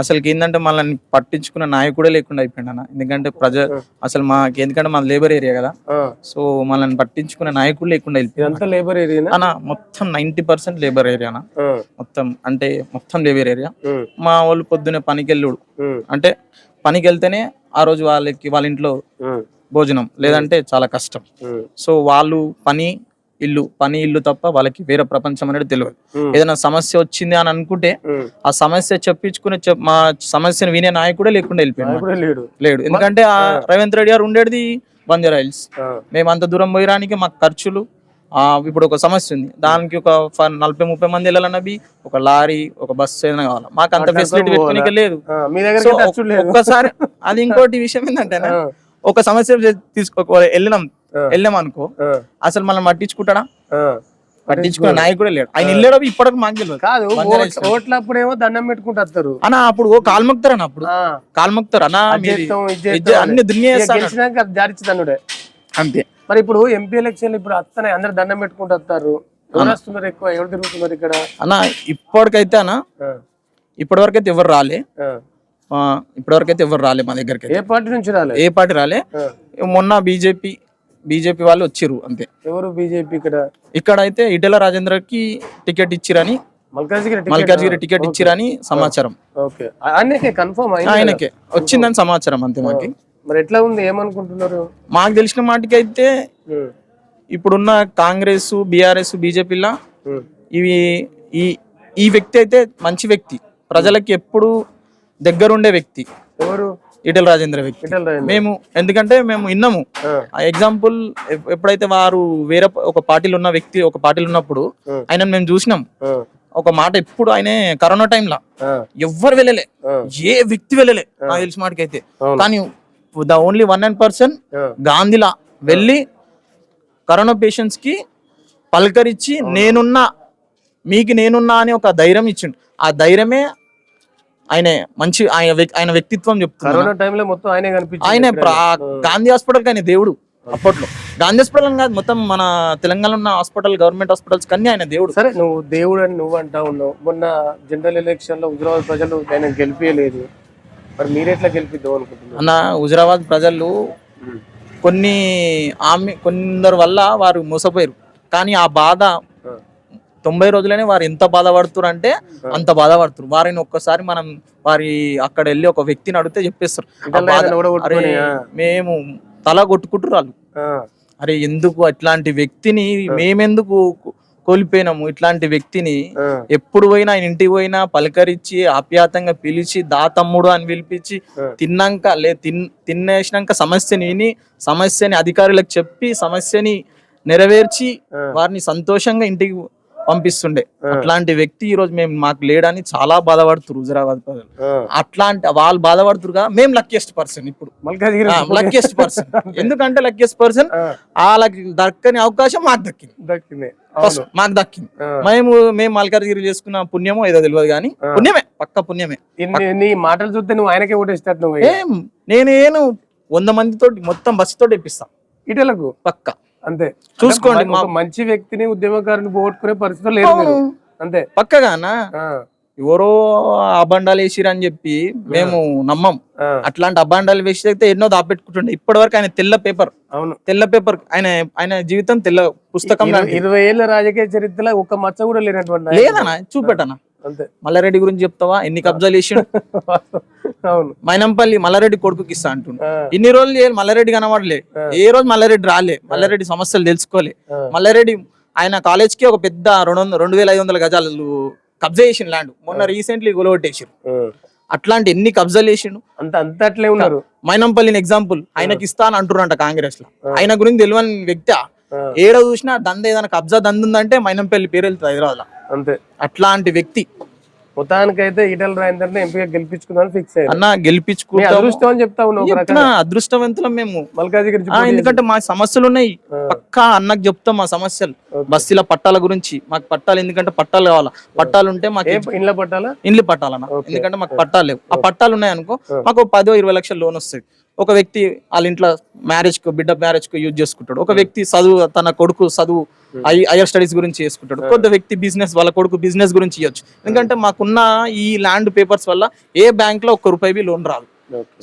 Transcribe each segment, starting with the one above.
అసలుకి ఏంటంటే మనల్ని పట్టించుకున్న నాయకుడే లేకుండా అయిపోయింది అన్న ఎందుకంటే ప్రజ అసలు మాకు ఎందుకంటే మన లేబర్ ఏరియా కదా. సో మనల్ని పట్టించుకున్న నాయకుడు లేకుండా వెళ్ళిపోయింది లేబర్ ఏరియానా? అన్న మొత్తం నైన్టీ పర్సెంట్ లేబర్ ఏరియా మొత్తం అంటే మొత్తం లేబర్ ఏరియా. మా వాళ్ళు పొద్దున్నే పనికి వెళ్ళుడు అంటే పనికి వెళ్తేనే ఆ రోజు వాళ్ళకి వాళ్ళ ఇంట్లో భోజనం లేదంటే చాలా కష్టం. సో వాళ్ళు పని ఇల్లు పని ఇల్లు తప్ప వాళ్ళకి వేరే ప్రపంచం అనేది తెలియదు ఏదైనా సమస్య వచ్చింది అని అనుకుంటే. ఆ సమస్య చెప్పించుకునే చెప్- మా సమస్యను వినే నాయకుడే లేకుండా వెళ్ళిపోయాడు లేడు. ఎందుకంటే ఆ రేవంత్ రెడ్డి గారు ఉండేది బంజారా హిల్స్ మేము అంత దూరం పోయడానికి మాకు ఖర్చులు ఆ ఇప్పుడు ఒక సమస్య ఉంది. దానికి ఒక నలభై ముప్పై మంది వెళ్ళాలన్నవి ఒక లారీ ఒక బస్సు ఏదైనా కావాలి? మాకు అంత ఫెసిలిటీ పెట్టుకోనికి లేదు. ఒక్కసారి అది ఇంకోటి విషయం ఏంటంటే ఒక సమస్య తీసుకో వెళ్ళినాం. వెళ్ళాం అనుకో అసలు మనం పట్టించుకుంటాడా? ఆ. పట్టించుకునే నాయకుడే లేడు. ఆయన ఇల్లేడో ఇప్పటికి మాకు తెలియదు కాదు బంజారా ఓట్ల- ఓట్లప్పుడేమో దండం పెట్టుకుంటూ వస్తారు. అన్న అప్పుడు ఓ కాల్మొక్తారు అన్న అప్పుడు. కాల్మొక్తారు అన్న. అన్ని దునియా ఇక చేస్తాడు. గెలిచినాక అది జారిచ్చిదన్నుడే అంతే. మరి ఇప్పుడు ఎంపీ ఎలక్షన్ ఇప్పుడు వస్తున్నాయి అందరు దండం పెట్టుకుంటూ వస్తారు. ఎవరు వస్తున్నారు ఎక్కువ? ఎవరు తిరుగుతున్నారు ఇక్కడ? అన్న ఇప్పటికైతే అన్న ఇప్పటి వరకు అయితే ఎవరు రాలే. ఇప్పటి వరకు అయితే ఎవరు రాలే మా దగ్గరికి అయితే. ఏ పార్టీ నుంచి రాలే? ఏ పార్టీ రాలే. మొన్న బీజేపీ బీజేపీ వాళ్ళు వచ్చిర్రు అంతే. ఎవరు బీజేపీ ఇక్కడ? ఇక్కడ అయితే ఈటెల రాజేంద్రకి టికెట్ ఇచ్చిరని మల్కాజ్గిరి టికెట్ ఇచ్చిరని సమాచారం. ఆయనకే కన్ఫర్మ్ అయింది ఆయనకే. వచ్చిందని సమాచారం అంతే మాకి. మరి ఎట్లా ఉంది? ఏమనుకుంటున్నారు? మాకు తెలిసిన మాటికి అయితే ఇప్పుడున్న కాంగ్రెస్ బీఆర్ఎస్ బీజేపీలా ఇవి ఈ ఈ వ్యక్తి అయితే మంచి వ్యక్తి. ప్రజలకి ఎప్పుడు దగ్గరుండే వ్యక్తి. ఎవరు? ఈటెల రాజేంద్ర వ్యక్తి. ఇటల్. మేము ఎందుకంటే మేము విన్నాము. ఎగ్జాంపుల్ ఎప్- ఎప్పుడైతే వారు వేరే ఒక పార్టీలో ఉన్న వ్యక్తి ఒక పార్టీలో ఉన్నప్పుడు. ఆయన మేము చూసినాం. ఒక మాట ఎప్పుడు ఆయన కరోనా టైంలో ఎవ్వరు వెళ్ళలే. ఏ వ్యక్తి వెళ్ళలే. నాకు తెలిసిన మాటకైతే. కానీ the only one and person గాంధీలా వెళ్ళి కరోనా పేషెంట్స్కి పలకరించి నేనున్నా మీకు నేనున్నా అని ఒక ధైర్యం ఇచ్చిండు. ఆ ధైర్యమే ఆయన మంచి ఆయన ఆయన వ్యక్తిత్వం చెప్తున్నారు కరోనా టైంలో మొత్తం ఆయనే కనిపించింది ఆయన ప్ర- గాంధీ హాస్పిటల్ ఆయన దేవుడు అప్పట్లో. గాంధీ హాస్పిటల్ అని కాదు మొత్తం మన తెలంగాణలో ఉన్న హాస్పిటల్ గవర్నమెంట్ హాస్పిటల్స్ కన్నీ ఆయన దేవుడు. సరే నువ్వు దేవుడు అని నువ్వు అంటా ఉన్నావు. మొన్న జనరల్ ఎలక్షన్లో హుజరాబాద్ ప్రజలు ఆయన గెలిపించలేదు మరి మీరెట్లా గెలిపిద్దాం అనుకుంటున్నారు? అన్న హుజరాబాద్ ప్రజలు కొన్ని ఆమె కొందరు వల్ల వారు మోసపోయారు. కానీ ఆ బాధ తొంభై రోజులనే వారు ఎంత బాధపడుతున్నారు అంటే అంత బాధపడుతున్నారు వారిని ఒక్కసారి మనం వారి అక్కడ వెళ్ళి ఒక వ్యక్తిని అడిగితే చెప్పేస్తారు. అరే. మేము తల కొట్టుకుంటారు వాళ్ళు. ఆ, అరే ఎందుకు అట్లాంటి వ్యక్తిని మేమెందుకు కోల్పోయినాము? ఇట్లాంటి వ్యక్తిని ఎప్పుడు పోయినా ఆయన ఇంటికి పోయినా పలకరించి ఆప్యాతంగా పిలిచి దా తమ్ముడు అని పిలిపించి. తిన్నాక లే తిన్ తినేసినాక సమస్యని విని సమస్యని అధికారులకు చెప్పి సమస్యని నెరవేర్చి. వారిని సంతోషంగా ఇంటికి పంపిస్తుండే. అట్లాంటి వ్యక్తి ఈ రోజు మేము మాకు లేడని చాలా బాధపడుతున్నారు హుజరాబాద్ ప్రజలు. అట్లాంటి వాళ్ళు బాధపడుతురుగా మేము లక్కీయెస్ట్ పర్సన్ ఇప్పుడు. లక్కీయెస్ట్ పర్సన్ ఎందుకంటే లక్కీయెస్ట్ పర్సన్ వాళ్ళకి దక్కని అవకాశం మాకు దక్కింది. దక్కింది. ఫస్ట్ మాకు దక్కింది. మేము మేము మల్కాజ్గిరి చేసుకున్న పుణ్యమో ఏదో తెలియదు కానీ పుణ్యమే పక్క పుణ్యమే. నీ మాటలు చూస్తే నువ్వు ఆయనకే ఓటేస్తాడు నువ్వు ఏం నేనేను వంద మందితో మొత్తం బస్సుతో తెప్పిస్తా ఇటలకు పక్క. అంతే. చూసుకోండి ఒక మంచి వ్యక్తిని ఉద్యమకారుని పోగొట్టుకునే పరిస్థితులు లేదు మీరు. అంతే. పక్కగానా ఆ, ఎవరో అబండాలు వేసిరు అని చెప్పి మేము నమ్మం. ఆ, అట్లాంటి అబాండాలు వేసి అయితే ఎన్నో దాపెట్టుకుంటుండే. ఇప్పటి వరకు ఆయన తెల్ల పేపర్. అవును. తెల్ల పేపర్ ఆయన ఆయన జీవితం తెల్ల పుస్తకం ఇరవై- లాంటిది. ఇరవై ఏళ్ళ రాజకీయ చరిత్రలో ఒక్క మచ్చ కూడా లేనటువంటి ఆయన. లేదనా చూపెట్టనా మల్లారెడ్డి గురించి చెప్తావా? ఎన్ని కబ్జాలు వేసిండు అవును. మైనంపల్లి మల్లారెడ్డి కొడుకుకి ఇస్తా అంటుండు. ఇన్ని రోజులు చేయాలి మల్లారెడ్డి కనబడలే. ఏ రోజు మల్లారెడ్డి రాలే మల్లారెడ్డి సమస్యలు తెలుసుకోలే. మల్లారెడ్డి ఆయన కాలేజ్కి ఒక పెద్ద రెండు రెండు వేల ఐదు వందల గజాలు కబ్జా చేసిన ల్యాండ్. మొన్న రీసెంట్లీ గొలగొట్టేసారు ఆ. అట్లాంటి ఎన్ని కబ్జాలు చేసిండు? అంత అంత అట్లే ఉన్నారు. మైనంపల్లిని ఎగ్జాంపుల్ ఆయనకి ఇస్తా అని అంటున్నారంట కాంగ్రెస్లో ఆయన గురించి తెలియని వ్యక్తి ఏడ చూసినా దంద ఏదైనా కబ్జా దంద ఉందంటే మైనంపల్లి పేరు వెళ్తుంది హైదరాబాద్లో అంతే. అట్లాంటి వ్యక్తి మొత్తానికైతే ఈటల రాజేందర్ని ఎంపీగా గెలిపించుకుందామని ఫిక్స్ అయ్యారు. అన్న గెలిపించుకుంటాం. అదృష్టం అని చెప్తా రకంగా అదృష్టవంతులం మేము. ఎందుకంటే మా సమస్యలు ఉన్నాయి. పక్కా అన్నకు చెప్తాం మా సమస్యలు. బస్తీల పట్టాల గురించి. మాకు పట్టాలు ఎందుకంటే పట్టాలు కావాలా? పట్టాలు ఉంటే మాకు ఇండ్ల పట్టాలా? ఇండ్లు పట్టాలన్న. ఎందుకంటే మాకు పట్టాలు లేవు. ఆ పట్టాలు ఉన్నాయి అనుకో మాకు పదో ఇరవై లక్షల లోన్ వస్తుంది ఒక వ్యక్తి వాళ్ళ ఇంట్లో మ్యారేజ్కు బిడ్డ మ్యారేజ్కు యూజ్ చేసుకుంటాడు. ఒక వ్యక్తి చదువు తన కొడుకు చదువు హైయర్ స్టడీస్ గురించి చేసుకుంటాడు. కొంత వ్యక్తి బిజినెస్ వాళ్ళ కొడుకు బిజినెస్ గురించి ఇవ్వచ్చు ఎందుకంటే మాకున్న ఈ ల్యాండ్ పేపర్స్ వల్ల ఏ బ్యాంక్లో ఒక్క రూపాయి లోన్ రాదు.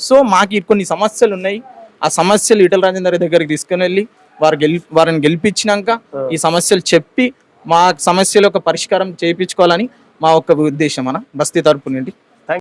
సో మాకు కొన్ని సమస్యలు ఉన్నాయి. ఆ సమస్యలు ఈటల రాజేందర్ దగ్గరికి తీసుకుని వెళ్ళి వారు గెలి వారిని గెలిపించినాక ఈ సమస్యలు చెప్పి మా సమస్యల యొక్క పరిష్కారం చేయించుకోవాలని మా ఒక్క ఉద్దేశం అన్న. బస్తీ తరపు నుండి.